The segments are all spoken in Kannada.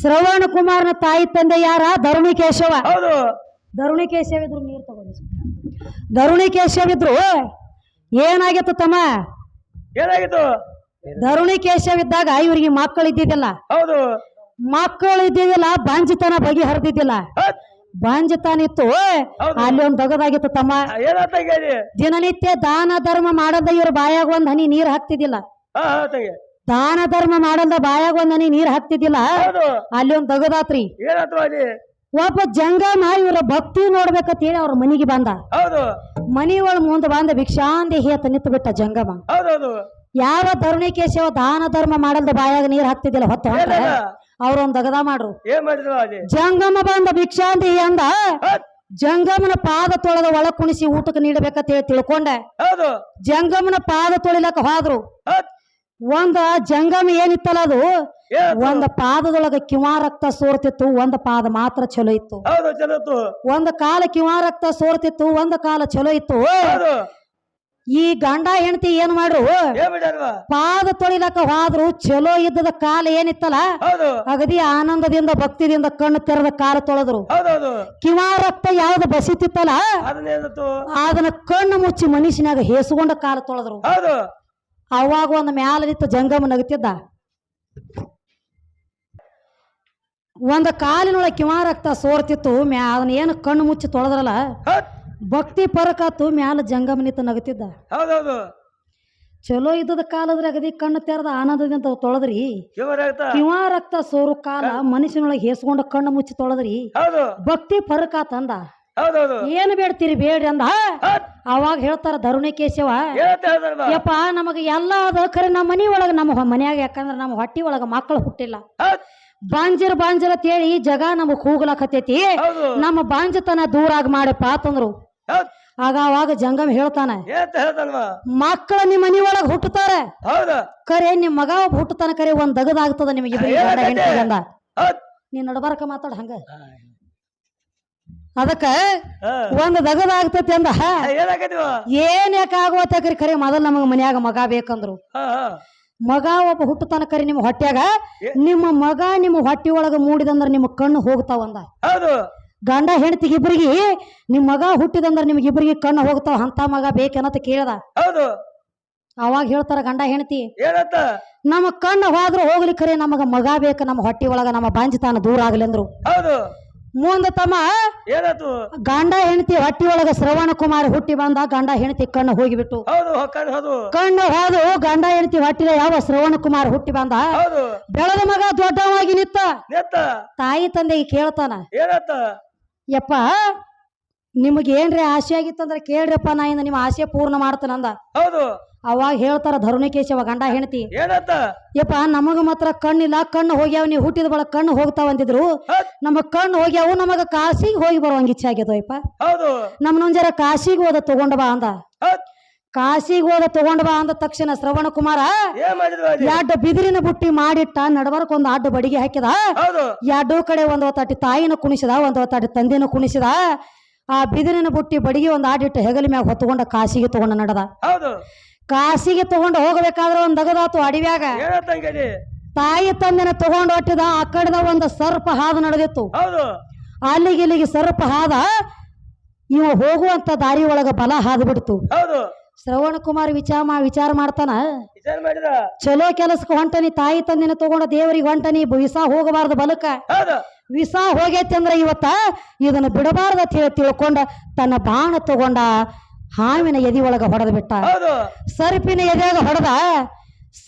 ಶ್ರವಣ ಕುಮಾರನ ತಾಯಿ ತಂದೆ ಯಾರ? ಧರುಣಿಕೇಶವ. ಹೌದು. ಧರುಣಿಕೇಶವ ಇದ್ರು ನೀರು ತಗೊಂಡು ಧರುಣಿಕೇಶವ ಇದ್ರು ಏನಾಗಿತ್ತು ತಮ್ಮ? ಏನಾಗಿತ್ತು? ಧರುಣಿಕೇಶವ ಇದ್ದಾಗ ಇವರಿಗೆ ಮಕ್ಕಳು ಇದ್ದಿದ್ದಿಲ್ಲ. ಹೌದು. ಮಕ್ಕಳು ಇದ್ದಿದ್ದಿಲ್ಲ ಬಾಂಜಿತನ ಬಗೆ ಹರಿದಿದ್ದಿಲ್ಲ. ಬಾಂಜಿತಾನ ಇತ್ತು. ಅಲ್ಲಿ ಒಂದು ದಗದಾಗಿತ್ತು ತಮ್ಮ. ದಿನನಿತ್ಯ ದಾನ ಧರ್ಮ ಮಾಡದ ಇವ್ರ ಬಾಯಾಗ ಒಂದ್ ಹನಿ ನೀರ್ ಹಾಕ್ತಿದ್ದಿಲ್ಲ. ದಾನ ಧರ್ಮ ಮಾಡಲ್ದ ಬಾಯಾಗ ಒಂದ್ ನನಗೆ ನೀರ್ ಹಾಕ್ತಿದ್ದಿಲ್ಲ ಹೌದು. ಅಲ್ಲಿ ಒಂದ್ ದಗದಾತ್ರಿ ಏನಾತು ಅಲ್ಲಿ? ಒಬ್ಬ ಜಂಗಮ ಇವರ ಭಕ್ತಿ ನೋಡ್ಬೇಕಂತ ಹೇಳಿ ಅವ್ರ ಮನಿಗೆ ಬಂದ. ಹೌದು. ಮನಿ ಒಳ ಮುಂದೆ ಬಂದ ಭಿಕ್ಷಾಂದಿ ಹೇತ ನಿಂತು ಬಿಟ್ಟ ಜಂಗಮ. ಹೌದೌದು. ಯಾವ ಧರುಣಿಕೇಶವ ದಾನ ಧರ್ಮ ಮಾಡಲ್ದ ಬಾಯಾಗ ನೀರ್ ಹಾಕ್ತಿದ್ದಿಲ್ಲ ಹೊತ್ತ ಹೊಂಟ ಏನಿಲ್ಲ. ಅವ್ರೊಂದ್ ದಗದ ಮಾಡ್ರು. ಏನ್ ಮಾಡಿದ್ರು ಅಲ್ಲಿ? ಜಂಗಮ ಬಂದ ಭಿಕ್ಷಾಂದಿ ಅಂದ. ಜಂಗಮನ ಪಾದ ತೊಳೆದ ಒಳ ಕುಣಿಸಿ ಊಟಕ್ಕೆ ನೀಡಬೇಕಂತ ಹೇಳಿ ತಿಳ್ಕೊಂಡೆ. ಹೌದು. ಜಂಗಮನ ಪಾದ ತೊಳಿಲಕ್ಕ ಹೋದ್ರು. ಒಂದ ಜಂಗಮ ಏನಿತ್ತಲ್ಲ ಅದು? ಒಂದ ಪಾದದೊಳಗ ಕಿವಾ ರಕ್ತ ಸೋರ್ತಿತ್ತು ಒಂದ ಪಾದ ಮಾತ್ರ ಚಲೋ ಇತ್ತು. ಒಂದ ಕಾಲ ಕಿವಾ ರಕ್ತ ಸೋರ್ತಿತ್ತು ಒಂದ ಕಾಲ ಚಲೋ ಇತ್ತು. ಈ ಗಂಡ ಹೆಂಡತಿ ಏನ್ ಮಾಡ್ರು? ಪಾದ ತೊಳಿಲಕ ಹೋದ್ರು ಚಲೋ ಇದ್ದದ ಕಾಲ ಏನಿತ್ತಲ್ಲ? ಅಗದಿ ಆನಂದದಿಂದ ಭಕ್ತಿದಿಂದ ಕಣ್ಣು ತೆರೆದ ಕಾಲ ತೊಳೆದ್ರು. ಕಿವ ರಕ್ತ ಯಾವ್ದು ಬಸಿತಿತ್ತಲ್ಲ? ಅದನ್ನ ಕಣ್ಣು ಮುಚ್ಚಿ ಮನುಷ್ಯನಾಗ ಹೇಸುಗೊಂಡ ಕಾಲ ತೊಳೆದ್ರು. ಅವಾಗ ಒಂದು ಮ್ಯಾಲ ನಿಂತು ಜಂಗಮ ನಗುತ್ತಿದ್ದ ಒಂದು ಕಾಲಿನೊಳಗೆ ಕಿವಾರ ರಕ್ತ ಸೋರ್ತಿತ್ತು ಮ್ಯಾ ಅದನ್ನ ಏನು ಕಣ್ಣು ಮುಚ್ಚಿ ತೊಳೆದ್ರಲ್ಲ ಭಕ್ತಿ ಪರಕತ್ತು ಮ್ಯಾಲ ಜಂಗಮ ನಿಂತ ನಗುತ್ತಿದ್ದ ಹೌದೌದು. ಚಲೋ ಇದ್ದದ ಕಾಲದ್ರೆ ಅಗದಿ ಕಣ್ಣು ತೆರೆದ ಆನಂದದಿಂದ ತೊಳೆದ್ರಿ. ಕಿವ ರಕ್ತ. ಸೋರು ಕಾಲ ಮನುಷ್ಯನೊಳಗೆ ಹೇಸ್ಕೊಂಡು ಕಣ್ಣು ಮುಚ್ಚಿ ತೊಳೆದ್ರಿ. ಭಕ್ತಿ ಪರಕಾತ ಅಂದ. ಹೌದೌದು. ಏನು ಬೇಡ್ತೀರಿ ಬೇಡ್ರಿ ಅಂದ. ಅವಾಗ ಹೇಳ್ತಾರ ಧರುಣಿ ಕೇಶವ ಯಪ್ಪ ನಮಗ ಎಲ್ಲ ಅದ ಖರೆ ನಮ್ಮ ಮನಿ ಒಳಗ ನಮ್ಮ ಮನ್ಯಾಗ ಯಾಕಂದ್ರ ನಮ್ಮ ಹೊಟ್ಟಿ ಒಳಗ ಮಕ್ಕಳು ಹುಟ್ಟಿಲ್ಲ. ಬಾಂಜರ್ ಬಾಂಜರ್ ಅಂತ ಹೇಳಿ ಜಗ ನಮಗ್ ಕೂಗ್ಲಾಕತ್ತೈತಿ. ನಮ್ಮ ಬಾಂಜತನ ದೂರ ಆಗ ಮಾಡಪ್ಪ ಅಂತಂದ್ರು. ಹತ್. ಆಗ ಅವಾಗ ಜಂಗಮ್ ಹೇಳ್ತಾನ ಮಕ್ಕಳ ನಿಮ್ಮ ಮನಿ ಒಳಗ ಹುಟ್ಟುತ್ತಾರೆ ಕರೆ ನಿಮ್ ಮಗ ಒಬ್ಬ ಹುಟ್ಟತಾನ ಕರೆ ಒಂದ್ ದಗದಾಗ್ತದ ನಿಮಗೆ. ನೀನ್ ನಡಬಾರಕ ಮಾತಾಡ ಹಂಗ. ಅದಕ್ಕ ಒಂದ್ ದಗದ ಆಗ್ತತಿ ಅಂದ ಏನ್ ಯಾಕೆ ಆಗುವತ್ತಾಕ್ರಿ ಕರೆ? ಮೊದಲ್ ನಮಗ ಮನ್ಯಾಗ ಮಗ ಬೇಕಂದ್ರು. ಮಗ ಒಬ್ಬ ಹುಟ್ಟತಾನ ಕರಿ ನಿಮ್ಮ ಹೊಟ್ಯಾಗ. ನಿಮ್ಮ ಮಗ ನಿಮ್ಮ ಹೊಟ್ಟಿ ಒಳಗ ಮೂಡಿದಂದ್ರ ನಿಮ್ಮ ಕಣ್ಣು ಹೋಗ್ತಾವಂದ ಗಂಡ ಹೆಂಡತಿಗೆ ಇಬ್ಬರಿಗೆ ನಿಮ್ ಮಗ ಹುಟ್ಟಿದಂದ್ರ ನಿಮ್ಗೆ ಇಬ್ಬರಿಗೆ ಕಣ್ಣು ಹೋಗ್ತಾವ ಅಂತ ಮಗ ಬೇಕನ್ನತ ಕೇಳ್ದ. ಹೌದು. ಅವಾಗ ಹೇಳ್ತಾರ ಗಂಡ ಹೆಂಡತಿ ನಮ್ಮ ಕಣ್ಣು ಹೋದ್ರು ಹೋಗ್ಲಿ ಕರೆ ನಮಗ ಮಗ ಬೇಕು ನಮ್ಮ ಹೊಟ್ಟಿ ಒಳಗ ನಮ್ಮ ಬಾಂಜಿತಾನ ದೂರ ಆಗ್ಲಿ ಅಂದ್ರು. ಮುಂದ ತಮ್ಮ ಏನಾಯ್ತು ಗಂಡ ಹೆಂಡತಿ ಹೊಟ್ಟಿ ಒಳಗ ಶ್ರವಣ ಕುಮಾರ್ ಹುಟ್ಟಿ ಬಂದ ಗಂಡ ಹೆಂಡತಿ ಕಣ್ಣು ಹೋಗಿಬಿಟ್ಟು. ಹೌದು ಹೊಕ್ಕಣ್ ಹೌದು. ಕಣ್ಣು ಹೋದು ಗಂಡ ಹೆಂಡತಿ ಹೊಟ್ಟಿಲ ಯಾವ ಶ್ರವಣ ಕುಮಾರ್ ಹುಟ್ಟಿ ಬಂದ? ಹೌದು. ಬೆಳೆದ ಮಗ ದೊಡ್ಡವಾಗಿ ನಿತ್ತ. ನೆತ್ತ. ತಾಯಿ ತಂದೆಗೆ ಕೇಳ್ತಾನ. ಏನತ್ತ? ಯಪ್ಪ ನಿಮಗೆ ಏನ್ರಿ ಆಸೆ ಆಗಿತ್ತಂದ್ರೆ ಕೇಳ್ರಪ್ಪ ನಾ ಇಂದ ನಿಮ್ಮ ಆಸೆ ಪೂರ್ಣ ಮಾಡ್ತಾನಂದ ಹೌದು. ಅವಾಗ ಹೇಳ್ತಾರ ಧರುಣಿಕೇಶವ ಗಂಡ ಹೆಂಡತಿ ಏನಂತ? ಯಪ್ಪ ನಮಗ ಮಾತ್ರ ಕಣ್ಣಿಲ್ಲ ಕಣ್ಣು ಹೋಗ್ಯಾವ ನೀವು ಹುಟ್ಟಿದ ಬಳ ಕಣ್ಣು ಹೋಗ್ತಾವ ಅಂತಿದ್ರು ನಮ್ಮ ಕಣ್ಣು ಹೋಗ್ಯಾವು ನಮಗ ಕಾಸಿಗೆ ಹೋಗಿ ಬರುವಂಗ ಇಚ್ಛೆ ಆಗ್ಯದ ಯಪ್ಪ. ಹೌದು. ನಮ್ಮನ್ನೊಂದ್ ಜರ ಕಾಸಿಗೆ ಹೋದ ತಗೊಂಡ ಬಾ ಅಂದ. ಕಾಶಿಗೆ ಕಾಸಿಗೆ ಹೋದ ತಗೊಂಡ ಬಾ ಅಂದ ತಕ್ಷಣ ಶ್ರವಣ ಕುಮಾರ ಎರಡು ಬಿದಿರಿನ ಬುಟ್ಟಿ ಮಾಡಿಟ್ಟ ನಡಬರ್ಕ್ ಒಂದು ಅಡ್ಡ ಬಡಿಗೆ ಹಾಕಿದ. ಎರಡು ಕಡೆ ಒಂದು ಹೊತ್ತಾಟಿ ತಾಯಿನ ಕುಣಿಸಿದ ಒಂದು ಹೊತ್ತಾಟಿ ತಂದೆನ ಕುಣಿಸಿದ. ಆ ಬಿದಿರಿನ ಬುಟ್ಟಿ ಬಡಿಗೆ ಒಂದು ಆಡಿಟ್ಟು ಹೆಗಲ ಮ್ಯಾಗ ಹೊತ್ತುಕೊಂಡ ಕಾಸಿಗೆ ತಗೊಂಡ ನಡೆದ. ಹೌದು. ಕಾಸಿಗೆ ತಗೊಂಡ ಹೋಗಬೇಕಾದ್ರೆ ಒಂದು ದಗದಾತು ಅಡಿವ್ಯಾಗ. ತಾಯಿ ತಂದೆನ ತಗೊಂಡು ಹೊಟ್ಟಿದ ಆ ಕಡೆದ ಒಂದು ಸರ್ಪ ಹಾದು ನಡೆದಿತ್ತು. ಹೌದು. ಅಲ್ಲಿಗೆ ಇಲ್ಲಿಗೆ ಸರ್ಪ ಹಾದ ಇವ ಹೋಗುವಂತ ದಾರಿ ಒಳಗ ಬಲ ಹಾದು ಬಿಡ್ತು. ಹೌದು. ಶ್ರವಣ ಕುಮಾರ್ ವಿಚಾರ ಮಾ ವಿಚಾರ ಮಾಡ್ತಾನ? ವಿಚಾರ ಚಲೋ ಕೆಲಸಕ್ಕೆ ಹೊಂಟನಿ ತಾಯಿ ತಂದಿನ ತಗೊಂಡ ದೇವರಿಗೆ ಹೊಂಟನಿ ವಿಸಾ ಹೋಗಬಾರ್ದು ಬಲಕ. ವಿಸಾ ಹೋಗೈತಿ ಅಂದ್ರೆ ಇವತ್ತ ಇದನ್ನ ಬಿಡಬಾರ್ದ ಅಂತ ಹೇಳಿ ತಿಳ್ಕೊಂಡ ತನ್ನ ಬಾಣ ತಗೊಂಡ ಹಾವಿನ ಎದಿ ಒಳಗ ಹೊಡೆದ್ ಬಿಟ್ಟ. ಸರ್ಪಿನ ಎದೆಯಾಗ ಹೊಡೆದ?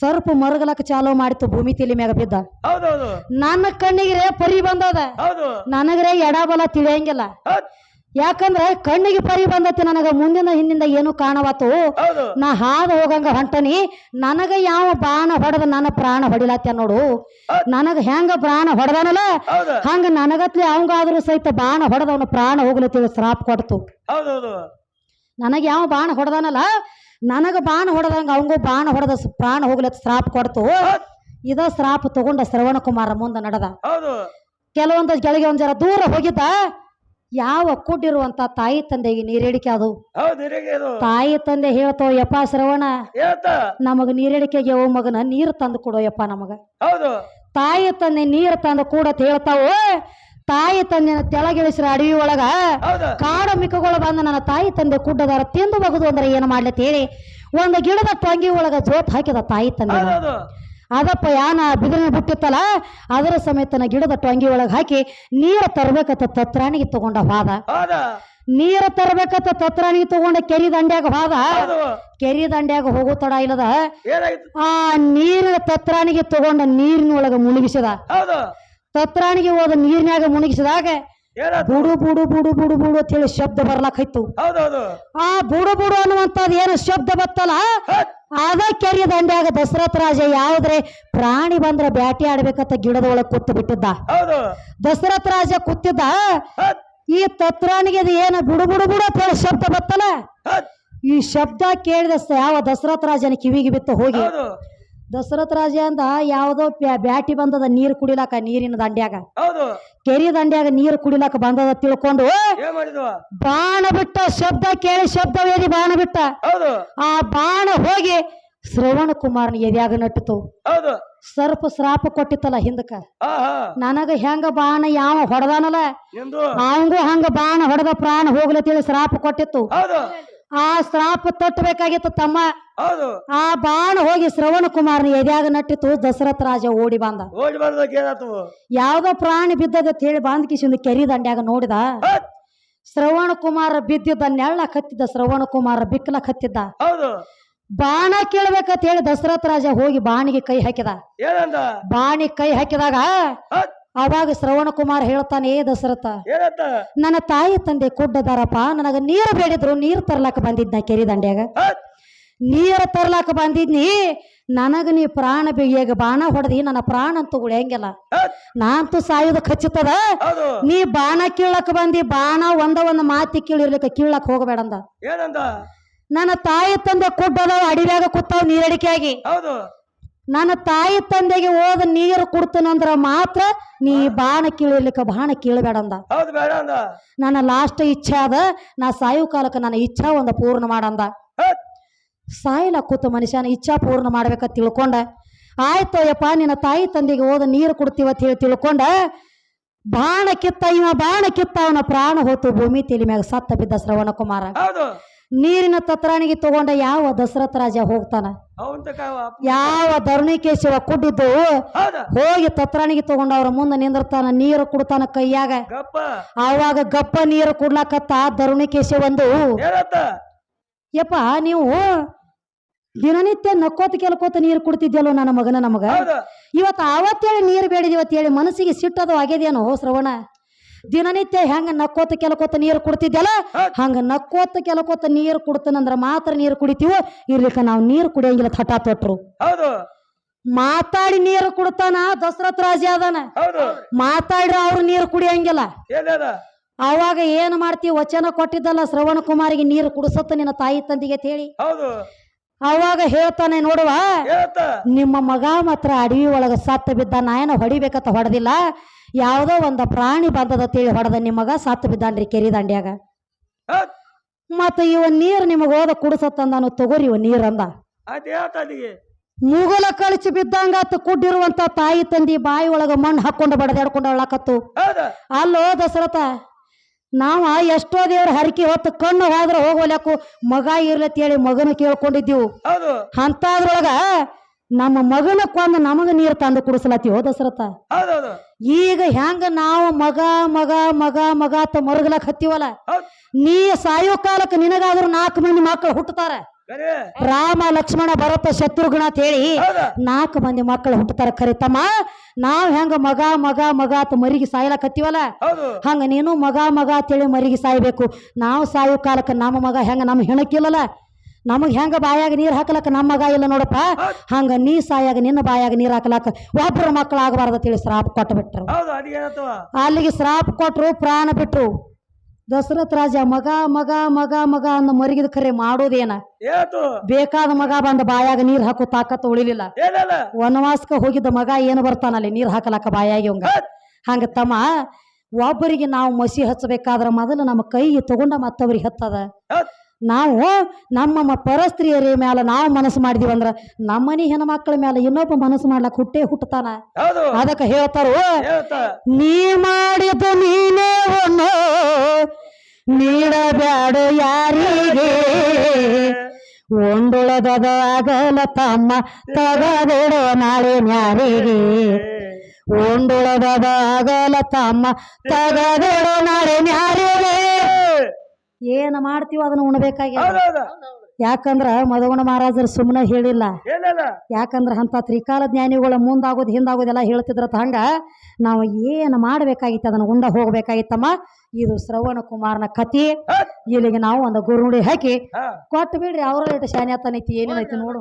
ಸರ್ಪ ಮರಗಲಕ್ಕ ಚಾಲೋ ಮಾಡಿತ್ತು ಭೂಮಿ ತಿಳಿ ಮ್ಯಾಗ ಬಿದ್ದ. ನನ್ನ ಕಣ್ಣಿಗೆ ಪರಿ ಬಂದದ. ನನಗ್ರೆ ಎಡಬಲ ತಿಳಿಯಂಗಿಲ್ಲ. ಯಾಕಂದ್ರ ಕಣ್ಣಿಗೆ ಪರಿ ಬಂದತಿ ನನಗ ಮುಂದಿನ ಹಿಂದಿಂದ ಏನು ಕಾಣವತ್ತು ನಾ ಹಾದ ಹೋಗಂಗ ಹೊಂಟನಿ ನನಗ ಯಾವ ಬಾಣ ಹೊಡೆದ ನನ್ನ ಪ್ರಾಣ ಹೊಡಿಲತ್ತ ನೋಡು. ನನಗ ಹೆಂಗ ಪ್ರಾಣ ಹೊಡೆದನಲ್ಲ ಹಂಗ ನನಗತ್ಲಿ ಅವಂಗಾದ್ರೂ ಸಹಿತ ಬಾಣ ಹೊಡೆದವನು ಪ್ರಾಣ ಹೋಗ್ಲತ್ತಿ ಶ್ರಾಪ್ ಕೊಡ್ತು. ನನಗ ಯಾವ ಬಾಣ ಹೊಡೆದನಲ್ಲ ನನಗ ಬಾಣ ಹೊಡೆದಂಗ ಅವಂಗೂ ಬಾಣ ಹೊಡೆದ ಪ್ರಾಣ ಹೋಗ್ಲತ್ತ ಶ್ರಾಪ್ ಕೊಡ್ತು. ಇದ ಶ್ರಾಪ್ ತಗೊಂಡ ಶ್ರವಣ ಕುಮಾರ ಮುಂದೆ ನಡೆದ. ಕೆಲವೊಂದು ಕೆಳಗೆ ಒಂದ್ ಜರ ದೂರ ಹೋಗಿದ್ದ ಯಾವ ಕುಡ್ಡಿರುವಂತ ತಾಯಿ ತಂದೆಗೆ ನೀರೇಡಿಕೆ ಅದು? ತಾಯಿ ತಂದೆ ಹೇಳ್ತಾವ ಯಪ್ಪ ಶ್ರವಣ ನಮಗ ನೀರೇಡಿಕೆಗೆ ಓ ಮಗನ ನೀರು ತಂದು ಕೊಡೋ ಯಪ್ಪ ನಮಗ. ತಾಯಿ ತಂದೆ ನೀರು ತಂದು ಕೂಡ ಹೇಳ್ತಾವ ತಾಯಿ ತಂದೆನ ತೆಳಗಿಳಿಸ್ರ ಅಡವಿ ಒಳಗ ಕಾಡು ಮಿಕ್ಕಗಳು ಬಂದು ನನ್ನ ತಾಯಿ ತಂದೆ ಕುಡ್ಡದಾರ ತಿಂದು ಬಗದು ಅಂದ್ರೆ ಏನು ಮಾಡ್ಲತ್ತೇಳಿ ಒಂದು ಗಿಡದ ಟೊಂಗಿ ಒಳಗ ಜೋತ್ ಹಾಕಿದ ತಾಯಿ ತಂದೆ ಅದಪ್ಪ ಯಾನ ಬಿದಿರಿನ ಬಿಟ್ಟಿತ್ತಲ್ಲ ಅದರ ಸಮೇತನ ಗಿಡದ ಟೊಂಗಿ ಒಳಗೆ ಹಾಕಿ ನೀರು ತರಬೇಕತ್ತ ತತ್ರಾಣಿಗೆ ತಗೊಂಡ ಹೋದ? ನೀರು ತರಬೇಕತ್ತ ತತ್ರಾಣಿಗೆ ತಗೊಂಡ ಕೆರಿ ದಂಡ್ಯಾಗ ಹೋದ. ಕೆರಿ ದಂಡ್ಯಾಗ ಹೋಗೋ ತಡ ಇಲ್ಲದ. ಆ ನೀರಿನ ತತ್ರಾಣಿಗೆ ತಗೊಂಡ ನೀರಿನೊಳಗ ಮುಳುಗಿಸಿದ. ತತ್ರಾಣಿಗೆ ಹೋದ ನೀರಿನಾಗ ಮುಳುಗಿಸಿದಾಗ ಏನಾಯ್ತು ಬುಡು ಬುಡು ಬುಡು ಬುಡು ಬುಡು ಅಂತ ಹೇಳಿ ಶಬ್ದ ಬರ್ಲಾಕೈತು. ಹೌದೌದು. ಆ ಬುಡು ಬುಡು ಅನ್ನುವಂಥದ್ದು ಏನು ಶಬ್ದ ಬತ್ತಲ್ಲ? ಹತ್ ಅದ ಕೆರೆ ದಂಡ್ಯಾಗ ದಶರಥ ರಾಜ ಯಾವ್ದ್ರೆ ಪ್ರಾಣಿ ಬಂದ್ರ ಬ್ಯಾಟಿ ಆಡ್ಬೇಕಂತ ಗಿಡದ ಒಳಗ್ ಕೂತು ಬಿಟ್ಟಿದ್ದ. ಹೌದು. ದಶರಥ ರಾಜ ಕೂತಿದ್ದ? ಈ ತತ್ರಾಣಿಗೆ ಏನ ಏನು ಬುಡು ಬುಡು ಬುಡು ಅಂತ ಹೇಳಿ ಶಬ್ದ ಬತ್ತಲ್ಲ? ಈ ಶಬ್ದ ಕೇಳಿದ ಯಾವ ದಶರಥ ರಾಜನ ಕಿವಿಗೆ ಬಿತ್ತು ಹೋಗಿ. ದಸರಥ ರಾಜ ಅಂದ ಯಾವ್ದೋ ಬ್ಯಾಟಿ ಬಂದದ ನೀರು ಕುಡಿಲಾಕ ನೀರಿನ ದಂಡ್ಯಾಗ. ಕೆರೆ ದಂಡ್ಯಾಗ ನೀರು ಕುಡಿಲಾಕ ಬಂದದ ತಿಳ್ಕೊಂಡು ಬಾಣ ಬಿಟ್ಟ ಶಬ್ದ ಕೇಳಿ ಶಬ್ದ ವೇದಿ ಬಾಣ ಬಿಟ್ಟ. ಆ ಬಾಣ ಹೋಗಿ ಶ್ರವಣ ಕುಮಾರನ ಎದ್ಯಾಗ ನಟ್ಟಿತು. ಸರ್ಪ ಶ್ರಾಪ ಕೊಟ್ಟಿತ್ತಲ್ಲ ಹಿಂದಕ. ನನಗ ಹೆಂಗ ಬಾಣ ಯಾವ ಹೊಡೆದಾನಲ್ಲ? ಅವಂಗೂ ಹಂಗ ಬಾಣ ಹೊಡೆದ ಪ್ರಾಣ ಹೋಗ್ಲತ್ತೇಳಿ ಶ್ರಾಪ ಕೊಟ್ಟಿತ್ತು. ಆ ಶ್ರಾಪ ತಟ್ಟಬೇಕಾಗಿತ್ತು ತಮ್ಮ. ಹೌದು. ಆ ಬಾಣ ಹೋಗಿ ಶ್ರವಣ ಕುಮಾರನ ಎದ್ಯಾಗ ನಟ್ಟಿತ್ತು ದಶರಥ ರಾಜ ಓಡಿ ಬಂದ. ಓಡಿ ಏನಾಯ್ತು? ಯಾವ್ದೋ ಪ್ರಾಣಿ ಬಿದ್ದದ ಹೇಳಿ ಬಾಂದ್ ಕಿಶಿಂದ ಕೆರಿ ದಂಡ್ಯಾಗ ನೋಡಿದ. ಹತ್ ಶ್ರವಣ ಕುಮಾರ ಬಿದ್ದಿದ್ದ ನೆಳ್ಳ ಕತ್ತಿದ್ದ ಶ್ರವಣ ಕುಮಾರ ಬಿಕ್ಕಲ ಕತ್ತಿದ್ದ. ಹೌದು. ಬಾಣ ಕೇಳ್ಬೇಕಂತ ಹೇಳಿ ದಶರಥ ರಾಜ ಹೋಗಿ ಬಾಣಿಗೆ ಕೈ ಹಾಕಿದ. ಏನಂದ? ಬಾಣಿ ಕೈ ಹಾಕಿದಾಗ ಹತ್ ಅವಾಗ ಶ್ರವಣ ಕುಮಾರ್ ಹೇಳ್ತಾನೆ ಏ ದಶರಥ ಏನಂತ? ನನ್ನ ತಾಯಿ ತಂದೆ ಕುಡ್ಡದಾರಪ್ಪ ನನಗ ನೀರು ಬೇಡಿದ್ರು ನೀರು ತರ್ಲಾಕ ಬಂದಿದ್ನ ಕೆರಿ ದಂಡ್ಯಾಗ. ನೀರ ತರ್ಲಾಕ ಬಂದಿದ್ನಿ ನನಗ ನೀ ಪ್ರಾಣ ಬಿಗಿಯಾಗ ಬಾಣ ಹೊಡೆದಿ ನನ್ನ ಪ್ರಾಣ ಅಂತೂ ಉಳಿಯಂಗಿಲ್ಲ. ಹತ್ ನಾಂತೂ ಸಾಯೋದು ಖಚಿತದ. ನೀ ಬಾಣ ಕೀಳಕ್ ಬಂದಿ ಬಾಣ ಒಂದ ಒಂದು ಮಾತಿ ಕೀಳಿರ್ಲಿಕ್ಕೆ ಕೀಳಕ್ ಹೋಗಬೇಡಂದ. ನನ್ನ ತಾಯಿ ತಂದೆ ಕೊಡ್ಡದ ಅಡಿವ್ಯಾಗ ಕೂತಾವ್ ನೀರಡಿಕೆಯಾಗಿ. ನನ್ನ ತಾಯಿ ತಂದೆಗೆ ಹೋದ ನೀರು ಕುಡ್ತನಂದ್ರ ಮಾತ್ರ ನೀ ಬಾಣ ಕೀಳಿಲಿಕ್ಕ ಬಾಣ ಕೀಳಬೇಡಂದ. ನನ್ನ ಲಾಸ್ಟ್ ಇಚ್ಛೆ ಅದ ನಾ ಸಾಯು ಕಾಲಕ್ಕೆ ನನ್ನ ಇಚ್ಛಾ ಒಂದ ಪೂರ್ಣ ಮಾಡಂದ. ಸಾಯಿಲ ಕೂತ ಮನುಷ್ಯನ ಇಚ್ಛಾ ಪೂರ್ಣ ಮಾಡ್ಬೇಕ ತಿಳ್ಕೊಂಡ. ಆಯ್ತು ಯಪ್ಪ ನಿನ್ನ ತಾಯಿ ತಂದೆಗೆ ಹೋದ ನೀರು ಕೊಡ್ತೀವತ್ ಹೇಳಿ ತಿಳ್ಕೊಂಡ ಬಾಣ ಕಿತ್ತ ಇವ ಬಾಣ ಕಿತ್ತ ಅವನ ಪ್ರಾಣ ಹೋತು ಭೂಮಿ ತಲೆ ಮ್ಯಾಗ ಸತ್ತ ಬಿದ್ದ ಶ್ರವಣ ಕುಮಾರ. ನೀರಿನ ತತ್ರಾಣಿಗೆ ತಗೊಂಡ ಯಾವ ದಶರಥ ರಾಜ ಹೋಗ್ತಾನ? ಯಾವ ಧರುಣಿಕೇಶವ ಕುಡ್ಡಿದ್ದು ಹೋಗಿ ತತ್ರಾಣಿಗೆ ತಗೊಂಡ ಅವ್ರ ಮುಂದೆ ನಿಂದಿರ್ತಾನ ನೀರು ಕುಡ್ತಾನ ಕೈಯಾಗ. ಅವಾಗ ಆವಾಗ ಗಪ್ಪ ನೀರು ಕುಡ್ಲಾಕತ್ತ ಧರುಣಿಕೇಶವ ಒಂದು ಯಪ್ಪ ನೀವು ದಿನನಿತ್ಯ ನಕ್ಕೋತ ಕೆಲಕೋತ ನೀರು ಕುಡ್ತಿದ್ಯಲ್ಲೋ ನನ್ನ ಮಗನ ನಮಗ? ಇವತ್ತು ಅವತ್ತೇಳಿ ನೀರು ಹೇಳಿ ಮನಸ್ಸಿಗೆ ಸಿಟ್ಟದು ಆಗ್ಯದೇನೋ ಶ್ರವಣ? ದಿನನಿತ್ಯ ಹೆಂಗ ನಕ್ಕೋತ ಕೆಲಕೋತ ನೀರು ಕುಡ್ತಿದ್ಯಲ್ಲ. ಹಂಗ ನಕ್ಕೋತ ಕೆಲಕೋತ ನೀರು ಕುಡ್ತಾನಂದ್ರ ಮಾತ್ರ ನೀರು ಕುಡಿತೀವೋ ಇರ್ಲಿಕ್ಕ ನಾವು ನೀರು ಕುಡಿಯಂಗಿಲ್ಲ ಥಟಾ ತೊಟ್ರು. ಮಾತಾಡಿ ನೀರು ಕುಡ್ತಾನ ದಸರಥ ರಾಜ ಅದಾನ ಮಾತಾಡ್ರ ಅವ್ರು ನೀರು ಕುಡಿಯಂಗಿಲ್ಲ. ಅವಾಗ ಏನ್ ಮಾಡ್ತೀವಿ ವಚನ ಕೊಟ್ಟಿದ್ದಲ್ಲ ಶ್ರವಣ ಕುಮಾರಿಗೆ ನೀರು ಕುಡಿಸತ್ತ ನಿನ್ನ ತಾಯಿ ತಂದಿಗೆ ಅಂತ ಹೇಳಿ. ಅವಾಗ ಹೇಳ್ತಾನೆ ನೋಡುವ. ನಿಮ್ಮ ಮಗ ಮಾತ್ರ ಅಡವಿ ಒಳಗ ಸತ್ತ ಬಿದ್ದ ನಾಯನ ಹೊಡಿಬೇಕಂತ ಹೊಡೆದಿಲ್ಲ. ಯಾವುದೋ ಒಂದು ಪ್ರಾಣಿ ಬಂದದ ತಿಳಿ ಹೊಡೆದ ನಿಮ್ಮ ಮಗ ಸತ್ತು ಬಿದ್ದಾನ್ರಿ ಕೆರಿ ದಂಡ್ಯಾಗ. ಮತ್ತ ಇವ ನೀರು ನಿಮಗೆ ಹೋದ ಕುಡಿಸತ್ತಂದಾನು ತಗೋರಿ ಇವ ನೀರಂದ ಅಂದ. ಮುಗಲ ಕಳಿಸಿ ಬಿದ್ದಂಗಾತ ಕುಡ್ಡಿರುವಂತ ತಾಯಿ ತಂದಿ ಬಾಯಿ ಒಳಗ ಮಣ್ಣು ಹಾಕೊಂಡು ಬಡದಾಡ್ಕೊಂಡು ಅಳ್ಳಾಕತ್ತು ಹೌದ. ಅಲ್ಲೋ ದಶರಥ ನಾವ ಎಷ್ಟೋ ದೇವ್ರ ಹರಕೆ ಹೊತ್ತು ಕಣ್ಣು ಹೋದ್ರೆ ಹೋಗೋಲ್ಯಾಕು ಮಗ ಇರ್ಲತ್ ಹೇಳಿ ಮಗನ ಕೇಳ್ಕೊಂಡಿದ್ದೀವು. ಹೌದು. ಅಂತಾದ್ರೊಳಗ ನಮ್ಮ ಮಗನ ಕೊಂದು ನಮಗ ನೀರು ತಂದು ಕುಡಿಸ್ಲತ್ತೀವೋ ಹೋದ ಹೌದೌದು. ಈಗ ಹೆಂಗ ನಾವು ಮಗ ಮಗ ಮಗ ಮಗ ಅಂತ ಮರುಗಲಕ್ ಹತ್ತೀವಲ್ಲ? ನೀ ಸಾಯೋ ಕಾಲಕ್ಕೆ ನಿನಗಾದ್ರೂ ನಾಲ್ಕು ಮಂದಿ ಮಕ್ಕಳು ಹುಟ್ಟುತ್ತಾರೆ? ರಾಮ ಲಕ್ಷ್ಮಣ ಭರತ ಶತ್ರುಘ್ನ ಅಂತ ಹೇಳಿ ನಾಲ್ಕು ಮಂದಿ ಮಕ್ಕಳು ಹುಟ್ಟುತ್ತಾರೆ ಕರಿತಮ್ಮ ನಾವ್ ಹೆಂಗ ಮಗ ಮಗ ಮಗ ಅಂತ ಮರಿಗೆ ಸಾಯ್ಲಕ್ ಹತ್ತೀವಲ್ಲ ಹೌದು. ಹಂಗ ನೀನು ಮಗ ಮಗ ಅಂತೇಳಿ ಮರಿಗೆ ಸಾಯ್ಬೇಕು. ನಾವು ಸಾಯೋ ಕಾಲಕ್ಕೆ ನಮ್ಮ ಮಗ ಹೆಂಗ ನಮ್ಮ ಹೆಣಕ್ಕಿಲ್ಲಲ್ಲ? ನಮಗ್ ಹೆಂಗ ಬಾಯಾಗ ನೀರ್ ಹಾಕಲಕ್ಕ ನಮ್ಮ ಮಗ ಇಲ್ಲ ನೋಡಪ್ಪ? ಹಂಗ ನೀ ಸಾಯಾಗ ನಿನ್ನ ಬಾಯಾಗ ನೀರ್ ಹಾಕಲಕ್ಕ ಒಬ್ಬರ ಮಕ್ಕಳು ಆಗಬಾರ್ದು ಅಂತೇಳಿ ಶ್ರಾಪ ಕೊಟ್ಟು ಬಿಟ್ರು ಹೌದು ಅಲ್ಲಿಗೆ ಶ್ರಾಪ್ ಅಲ್ಲಿಗೆ ಶ್ರಾಪ ಕೊಟ್ರು ಪ್ರಾಣ ಬಿಟ್ರು. ದಶರಥ ರಾಜ ಮಗ ಮಗ ಮಗ ಮಗ ಅಂದ ಮರಿಗಿದ ಖರೆ ಮಾಡೋದೇನ? ಬೇಕಾದ ಮಗ ಬಂದ ಬಾಯಾಗ ನೀರ್ ಹಾಕೋ ತಾಕತ್ ಉಳಿಲಿಲ್ಲ. ಏನಲ್ಲ. ವನವಾಸಕ ಹೋಗಿದ್ದ ಮಗ ಏನು ಬರ್ತಾನಲ್ಲಿ ನೀರ್ ಹಾಕಲಕ್ಕ ಬಾಯಾಗಿ ಅವಂಗ? ಹತ್ ಹಂಗ ತಮ್ಮ ಒಬ್ಬರಿಗೆ ನಾವು ಮಸಿ ಹಚ್ಚಬೇಕಾದ್ರ ಮೊದಲು ನಮ್ಮ ಕೈಗೆ ತಗೊಂಡ ಮತ್ತವ್ರಿಗೆ ಹತ್ತದ? ಹತ್ ನಾವು ನಮ್ಮ ಮ- ಪರಸ್ತ್ರೀಯರ ಮೇಲೆ ನಾವು ಮನಸ್ಸು ಮಾಡಿದೀವಿ ಅಂದ್ರ ನಮ್ಮನಿ ಹೆಣ್ಮಕ್ಳ ಮೇಲೆ ಇನ್ನೊಬ್ಬ ಮನಸ್ಸು ಮಾಡ್ಲಕ್ಕೆ ಹುಟ್ಟೇ ಹುಟ್ಟತಾನ ಅದಕ್ಕೆ ಹೇಳ್ತಾರು ಹೇಳ್ತ. ನೀ ಮಾಡಿದ ನೀನೇ ಒಂದು ನೀಡಬ್ಯಾಡ ಯಾರಿಗೆ? ಒಂದುಳದದ ಅಗಲ ತಮ್ಮ ತಗದಿಡೋ ನಾಳೆ ನ್ಯಾರಿಗೆ ಒಂದುಳದದ ಅಗಲ ತಮ್ಮ ತಗದಿಡೋ ನಾಳೆ ನ್ಯಾರಿಗೆ ಏನ ಮಾಡ್ತೀವೋ ಅದನ್ನ ಉಣಬೇಕಾಗ್ಯದ? ಯಾಕಂದ್ರ ಮದಗುಣ ಮಹಾರಾಜರು ಸುಮ್ಮನೆ ಹೇಳಿಲ್ಲ. ಯಾಕಂದ್ರ ಅಂತ ತ್ರಿಕಾಲ ಜ್ಞಾನಿಗಳ ಮುಂದಾಗೋದು ಹಿಂದಾಗೋದೆಲ್ಲ ಹೇಳ್ತಿದ್ರ ತಂಗ ನಾವು ಏನು ಮಾಡಬೇಕಾಗಿತ್ತು ಅದನ್ನ ಉಂಡ ಹೋಗ್ಬೇಕಾಗಿತ್ತಮ್ಮ? ಇದು ಶ್ರವಣ ಕುಮಾರನ ಕತಿ ಇಲ್ಲಿಗೆ ನಾವು ಒಂದು ಗುರುನುಡಿ ಹಾಕಿ ಕೊಟ್ಟು ಬಿಡ್ರಿ ಅವ್ರ ರೇಟ್ ಶಾನೆ ಆತನೈತಿ ಏನೇನೈತಿ ನೋಡು